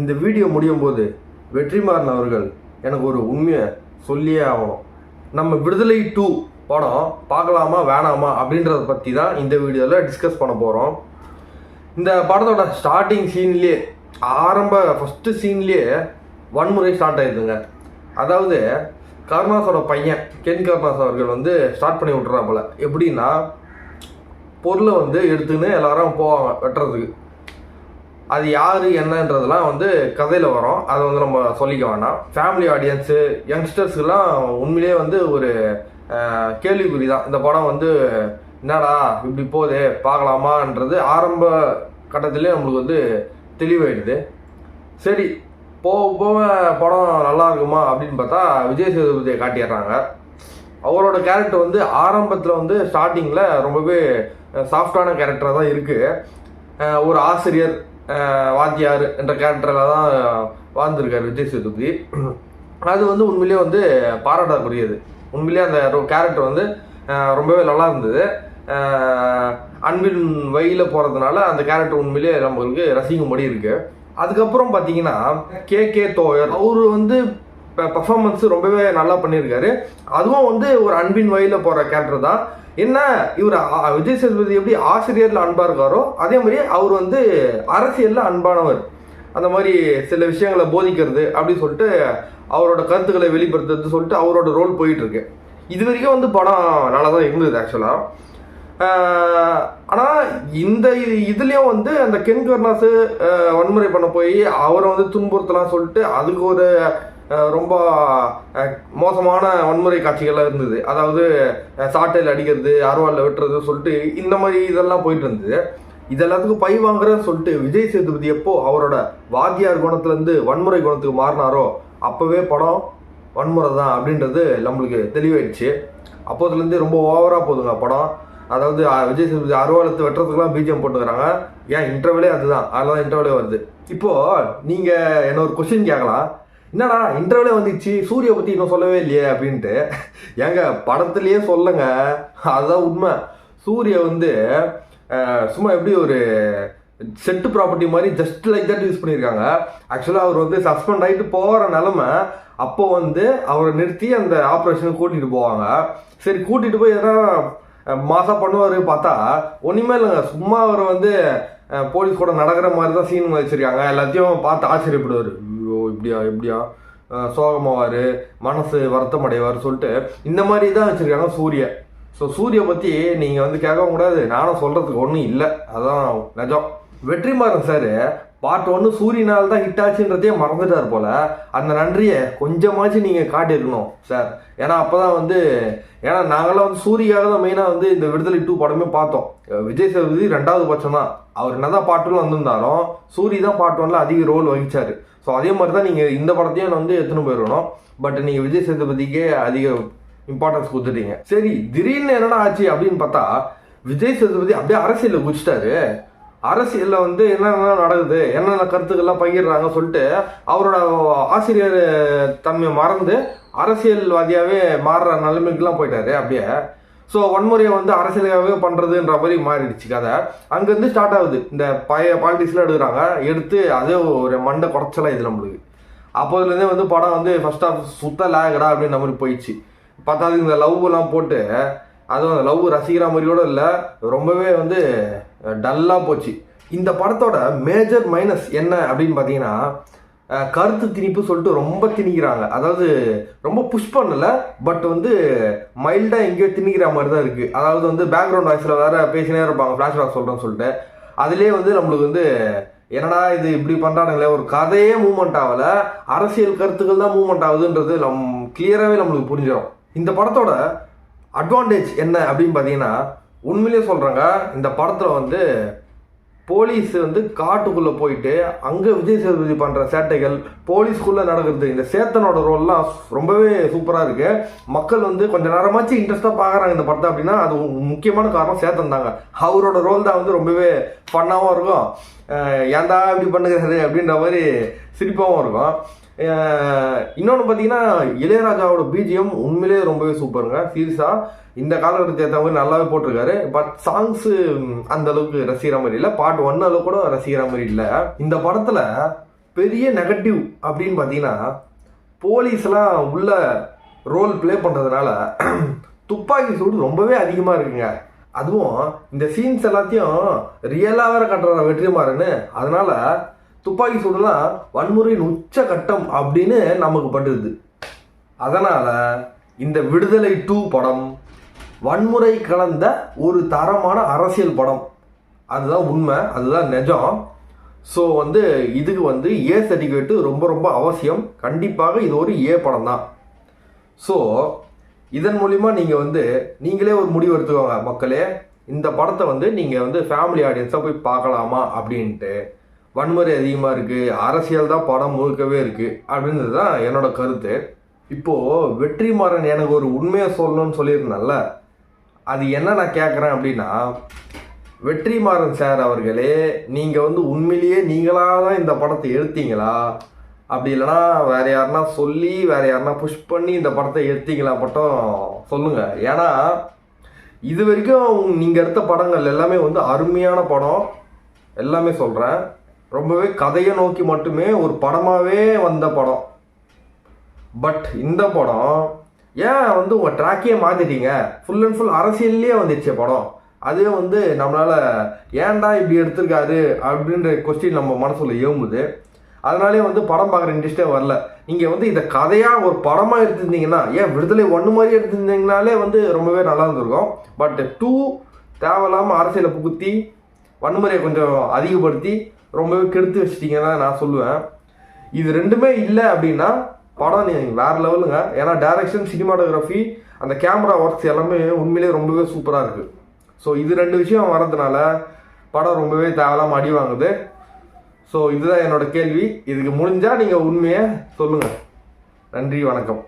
இந்த வீடியோ முடியும் போது வெற்றிமாறன் அவர்கள் எனக்கு ஒரு உண்மையை சொல்லியே ஆகணும். நம்ம விடுதலை டூ படம் பார்க்கலாமா வேணாமா அப்படின்றத பற்றி தான் இந்த வீடியோவில் டிஸ்கஸ் பண்ண போகிறோம் இந்த படத்தோட ஸ்டார்டிங் சீன்லேயே ஆரம்ப ஃபஸ்ட்டு சீன்லேயே வன்முறை ஸ்டார்ட் ஆயிடுதுங்க. அதாவது கருணாஸோட பையன் கென் கருணாஸ் அவர்கள் வந்து ஸ்டார்ட் பண்ணி விட்றாப்புல எப்படின்னா பொருளை வந்து எடுத்துன்னு எல்லாரும் போவாங்க வெட்டுறதுக்கு. அது யார் என்னன்றதெல்லாம் வந்து கதையில் வரும். அதை வந்து நம்ம சொல்லிக்க வேணாம். ஃபேமிலி ஆடியன்ஸு யங்ஸ்டர்ஸ்க்கெல்லாம் உண்மையிலேயே வந்து ஒரு கேள்விக்குறி தான். இந்த படம் வந்து என்னடா இப்படி போகுது பார்க்கலாமான்றது ஆரம்ப கட்டத்திலே நம்மளுக்கு வந்து தெளிவாயிடுது. சரி போக போக படம் நல்லா இருக்குமா அப்படின்னு பார்த்தா விஜய் சேதுபதியை காட்டிடுறாங்க. அவரோட கேரக்டர் வந்து ஆரம்பத்தில் வந்து ஸ்டார்டிங்கில் ரொம்பவே சாஃப்டான கேரக்டராக தான் இருக்குது ஒரு ஆசிரியர் வாத்தியார் என்ற கேரக்டரில் தான் வாழ்ந்திருக்கார் விஜய் சேதுபதி. அது வந்து உண்மையிலேயே வந்து பாராட்டக்கூடியது. உண்மையிலேயே அந்த கேரக்டர் வந்து ரொம்பவே நல்லா இருந்தது. அன்பின் வழியில் போகிறதுனால அந்த கேரக்டர் உண்மையிலேயே நம்மளுக்கு ரசிக்கும்படி இருக்குது அதுக்கப்புறம் பார்த்தீங்கன்னா கே கே தோயர் அவர் வந்து பர்ஃபார்மன்ஸ் ரொம்பவே நல்லா பண்ணியிருக்காரு அதுவும் வந்து ஒரு அன்பின் வழியில் போகிற கேரக்டர் தான். என்ன இவர் விஜய் சேதுபதி எப்படி ஆசிரியரில் அன்பாக இருக்காரோ அதே மாதிரி அவர் வந்து அரசியலில் அன்பானவர். அந்த மாதிரி சில விஷயங்களை போதிக்கிறது அப்படின்னு சொல்லிட்டு அவரோட கருத்துக்களை வெளிப்படுத்துறது சொல்லிட்டு அவரோட ரோல் போயிட்டுருக்கு. இது வரைக்கும் வந்து படம் நல்லா தான் இருந்தது ஆக்சுவலாக ஆனால் இந்த இது- வந்து அந்த கென் கர்னாஸு வன்முறை பண்ண போய் அவரை வந்து துன்புறுத்தலாம் சொல்லிட்டு அதுக்கு ஒரு ரொம்ப மோசமான வன்முறை காட்சிகள்லாம் இருந்தது. அதாவது சாட்டையில் அடிக்கிறது அருவாளில் வெட்டுறது சொல்லிட்டு இந்த மாதிரி இதெல்லாம் போயிட்டு இருந்தது இது எல்லாத்துக்கும் பை வாங்குறேன்னு சொல்லிட்டு விஜய் சேதுபதி எப்போ அவரோட வாத்தியார் குணத்துலேருந்து வன்முறை குணத்துக்கு மாறினாரோ அப்போவே படம் வன்முறை தான் அப்படின்றது நம்மளுக்கு தெளிவாயிடுச்சு. அப்போதுலேருந்து ரொம்ப ஓவராக போதுங்க படம். அதாவது விஜய் சேதுபதி அருவாலத்தை வெட்டுறதுக்குலாம் பீஜியம் போட்டுக்கிறாங்க. ஏன் இன்டர்வலே அதுதான். அதெல்லாம் இன்டர்வலே வருது. இப்போது நீங்கள் என்ன ஒரு கொஸ்டின் கேட்கலாம். என்னடா இன்டர்வியூலே வந்துச்சு சூரிய பற்றி இன்னும் சொல்லவே இல்லையே அப்படின்ட்டு. ஏங்க படத்துலேயே சொல்லுங்க. அதுதான் உண்மை. சூரிய வந்து சும்மா எப்படி ஒரு செட்டு ப்ராப்பர்ட்டி மாதிரி ஜஸ்ட் லைக் தட் யூஸ் பண்ணியிருக்காங்க. ஆக்சுவலாக அவர் வந்து சஸ்பெண்ட் ஆகிட்டு போகிற நிலமை அப்போ வந்து அவரை நிறுத்தி அந்த ஆப்ரேஷனுக்கு கூட்டிகிட்டு போவாங்க. சரி கூட்டிகிட்டு போய் எதனா மாசா பண்ணுவார் பார்த்தா ஒன்றுமே இல்லைங்க. சும்மா அவர் வந்து போலீஸ் கூட நடக்கிற மாதிரி தான் சீன் வச்சுருக்காங்க. எல்லாத்தையும் பார்த்து ஆச்சரியப்படுவார். இப்படியா இப்படியா? சோகமாவார் மனசு வருத்தம் அடைவார் சொல்லிட்டு இந்த மாதிரி தான் வச்சுருக்காங்க சூரிய. ஸோ சூரிய பற்றி நீங்கள் வந்து கேட்கவும் கூடாது. நானும் சொல்கிறதுக்கு ஒன்றும் இல்லை. அதான் நிஜம். வெற்றிமாறன் சார் பார்ட் ஒன்று சூரியனால் தான் ஹிட் ஆச்சுன்றதே மறந்துட்டார் போல. அந்த நன்றியை கொஞ்சமாச்சும் நீங்கள் காட்டியிருக்கணும் சார் ஏன்னா அப்போ தான் வந்து ஏன்னா நாங்களாம் வந்து சூரியாக தான் மெயினாக வந்து இந்த விடுதலை டூ படமே பார்த்தோம். விஜய் சேதுபதி ரெண்டாவது பட்சம் தான் அவர் என்னதான் பாட்டு ஒன்று வந்திருந்தாலும் சூரி தான் பாட்டு ஒன்றில் அதிக ரோல் வகிச்சார். ஸோ அதே மாதிரி தான் நீங்கள் இந்த படத்தையும் வந்து எடுத்துன்னு போயிடணும். பட் நீங்கள் விஜய் சேதுபதிக்கே அதிக இம்பார்ட்டன்ஸ் கொடுத்துட்டீங்க. சரி திடீர்னு என்னடா ஆச்சு அப்படின்னு பார்த்தா விஜய் சேதுபதி அப்படியே அரசியலில் குதிச்சிட்டாரு. அரசியலில் வந்து என்னென்ன நடக்குது என்னென்ன கருத்துக்கள்லாம் பகிர்றாங்க சொல்லிட்டு அவரோட ஆசிரியர் தன்மையை மறந்து அரசியல்வாதியாகவே மாறுற நிலைமைக்குலாம் போயிட்டாரு அப்படியே. ஸோ வன்முறையை வந்து அரசியலாகவே பண்ணுறதுன்ற மாதிரி மாறிடுச்சு கதை. அங்கேருந்து ஸ்டார்ட் ஆகுது. இந்த பழைய பாலிட்டிக்ஸ்லாம் எடுக்கிறாங்க. எடுத்து அதே ஒரு மண்டை குறைச்சலாம் இது நம்மளுக்கு அப்போதுலேருந்தே வந்து படம் வந்து ஃபர்ஸ்ட் ஆஃப் சுத்த லேகடா அப்படின்ற மாதிரி போயிடுச்சு. பத்தாவது இந்த லவ்லாம் போட்டு அதுவும் அந்த லவ் ரசிக்கிற மாதிரி கூட இல்லை ரொம்பவே வந்து டல்லாக போச்சு. இந்த படத்தோட மேஜர் மைனஸ் என்ன அப்படின்னு பார்த்தீங்கன்னா கருத்து திணிப்பு சொல்லிட்டு ரொம்ப திணிக்கிறாங்க. அதாவது ரொம்ப புஷ் பண்ணல பட் வந்து மைல்டாக எங்கேயோ திணிக்கிற மாதிரி தான் இருக்குது அதாவது வந்து பேக்ரவுண்ட் வாய்ஸில் வேறு பேசினே இருப்பாங்க ஃப்ளாஷ்பேக் சொல்கிறேன்னு சொல்லிட்டு. அதுலேயே வந்து நம்மளுக்கு வந்து என்னடா இது இப்படி பண்ணுறானுங்களே ஒரு கதையே மூவ்மெண்ட் ஆகலை. அரசியல் கருத்துக்கள் தான் மூவ்மெண்ட் ஆகுதுன்றது நம் கிளியராகவே நம்மளுக்கு புரிஞ்சிடும் இந்த படத்தோட அட்வான்டேஜ் என்ன அப்படின்னு பார்த்தீங்கன்னா உண்மையிலேயே சொல்கிறாங்க இந்த படத்தில் வந்து போலீஸ் வந்து காட்டுக்குள்ளே போயிட்டு அங்கே விஜய் சேதுபதி பண்ணுற சேட்டைகள் போலீஸ்குள்ளே நடக்கிறது இந்த சேத்தனோட ரோல்லாம் ரொம்பவே சூப்பராக இருக்குது மக்கள் வந்து கொஞ்சம் நேரமாச்சு இன்ட்ரெஸ்ட்டாக பார்க்குறாங்க இந்த படத்தை அப்படின்னா அது முக்கியமான காரணம் சேத்தன் தாங்க. அவரோட ரோல் தான் வந்து ரொம்பவே ஃபன்னாகவும் இருக்கும். ஏன்டா இப்படி பண்ணுகிறாரு அப்படின்ற மாதிரி சிரிப்பாகவும் இருக்கும். இன்னொன்று பார்த்தீங்கன்னா இளையராஜாவோட பிஜிஎம் உண்மையிலேயே ரொம்பவே சூப்பருங்க. சீரியஸாக இந்த காலகட்டத்தை ஏற்ற மாதிரி நல்லாவே போட்டிருக்காரு. பட் சாங்ஸு அந்த அளவுக்கு ரசிக்கிற மாதிரி இல்லை. பாட்டு ஒன் அளவு கூட ரசிக்கிற மாதிரி இல்லை. இந்த படத்தில் பெரிய நெகட்டிவ் அப்படின்னு பார்த்தீங்கன்னா போலீஸ்லாம் உள்ள ரோல் ப்ளே பண்ணுறதுனால துப்பாக்கி சூடு ரொம்பவே அதிகமாக இருக்குங்க. அதுவும் இந்த சீன்ஸ் எல்லாத்தையும் ரியலாக வேற கட்டுற வெற்றிமாறன்னு அதனால துப்பாக்கி சூடுலாம் வன்முறையின் உச்ச கட்டம் அப்படின்னு நமக்கு பட்டுது. அதனால் இந்த விடுதலை டூ படம் வன்முறை கலந்த ஒரு தரமான அரசியல் படம். அதுதான் உண்மை அதுதான் நிஜம். ஸோ வந்து இதுக்கு வந்து ஏ சர்டிஃபிகேட்டு ரொம்ப ரொம்ப அவசியம். கண்டிப்பாக இது ஒரு ஏ படம் தான் ஸோ இதன் மூலிமா நீங்கள் வந்து நீங்களே ஒரு முடிவு எடுத்துக்கோங்க மக்களே. இந்த படத்தை வந்து நீங்கள் வந்து ஃபேமிலி ஆடியன்ஸாக போய் பார்க்கலாமா அப்படின்ட்டு. வன்முறை அதிகமாக இருக்குது அரசியல் தான் படம் முழுக்கவே இருக்குது அப்படின்றது தான் என்னோட கருத்து. இப்போது வெற்றிமாறன் எனக்கு ஒரு உண்மையை சொல்லணும்னு சொல்லியிருந்தேன்ல அது என்ன நான் கேட்குறேன் அப்படின்னா வெற்றிமாறன் சார் அவர்களே நீங்கள் வந்து உண்மையிலேயே நீங்களாக தான் இந்த படத்தை எடுத்தீங்களா? அப்படி இல்லைன்னா வேறு யாருன்னா சொல்லி வேறு யாருன்னா புஷ் பண்ணி இந்த படத்தை எடுத்தீங்களா மட்டும் சொல்லுங்கள் ஏன்னா இது வரைக்கும் நீங்கள் எடுத்த படங்கள் எல்லாமே வந்து அருமையான படம் எல்லாமே சொல்கிறேன் ரொம்பவே கதையை நோக்கி மட்டுமே ஒரு படமாகவே வந்த படம். பட் இந்த படம் ஏன் வந்து உங்கள் ட்ராக்கையே மாற்றிட்டீங்க ஃபுல் அண்ட் ஃபுல் அரசியல்லையே வந்துடுச்சு படம். அதே வந்து நம்மளால் ஏன்டா இப்படி எடுத்திருக்காரு அப்படின்ற கொஸ்டின் நம்ம மனசுல ஏம்புது அதனாலே வந்து படம் பார்க்குற இன்ட்ரெஸ்டே வரல. நீங்கள் வந்து இதை கதையாக ஒரு படமாக எடுத்திருந்தீங்கன்னா ஏன் விடுதலை ஒன்று மாதிரி எடுத்திருந்தீங்கனாலே வந்து ரொம்பவே நல்லா இருந்திருக்கும். பட் டூ தேவையில்லாமல் அரசியலை புகுத்தி வன்முறையை கொஞ்சம் அதிகப்படுத்தி ரொம்பவே கெடுத்து வச்சிட்டீங்கன்னு தான் நான் சொல்லுவேன். இது ரெண்டுமே இல்லை அப்படின்னா படம் நீங்கள் வேற லெவலுங்க. ஏன்னா டைரக்ஷன் சினிமாட்டோகிராஃபி அந்த கேமரா ஒர்க்ஸ் எல்லாமே உண்மையிலேயே ரொம்பவே சூப்பராக இருக்குது ஸோ இது ரெண்டு விஷயம் வர்றதுனால படம் ரொம்பவே தேவையில்லாம அடி வாங்குது. ஸோ இதுதான் என்னோட கேள்வி. இதுக்கு முடிஞ்சால் நீங்கள் உண்மையை சொல்லுங்கள் நன்றி வணக்கம்.